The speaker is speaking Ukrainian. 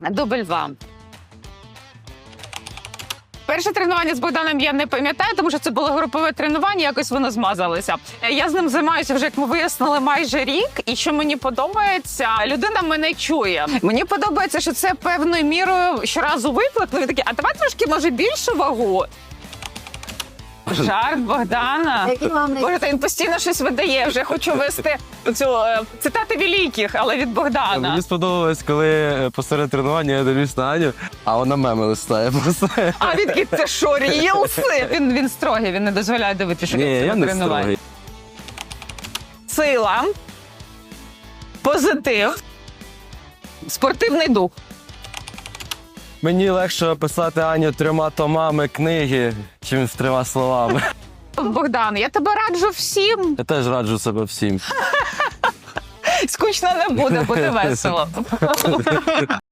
Дубль вам. Перше тренування з Богданом я не пам'ятаю, тому що це було групове тренування, якось воно змазалося. Я з ним займаюся вже, як ми вияснили, майже рік. І що мені подобається, людина мене чує. Мені подобається, що це певною мірою щоразу виклик. Він такий, а давай трошки може більшу вагу. Жарт Богдана. Який вам Боже, та він постійно щось видає. Вже хочу вести цю е, цитати великих, але від Богдана. Мені сподобалось, коли е, посеред тренування я дивлюсь на Аню, а вона меми листає просто. А він такий, це що, рілси? Він, він строгий, він не дозволяє дивитися, що Ні, я не тренування. строгий. Сила, позитив, спортивний дух. Мені легше описати Аню трьома томами книги, чим з трьома словами. Богдан, я тебе раджу всім. Я теж раджу себе всім. Скучно не буде, буде весело.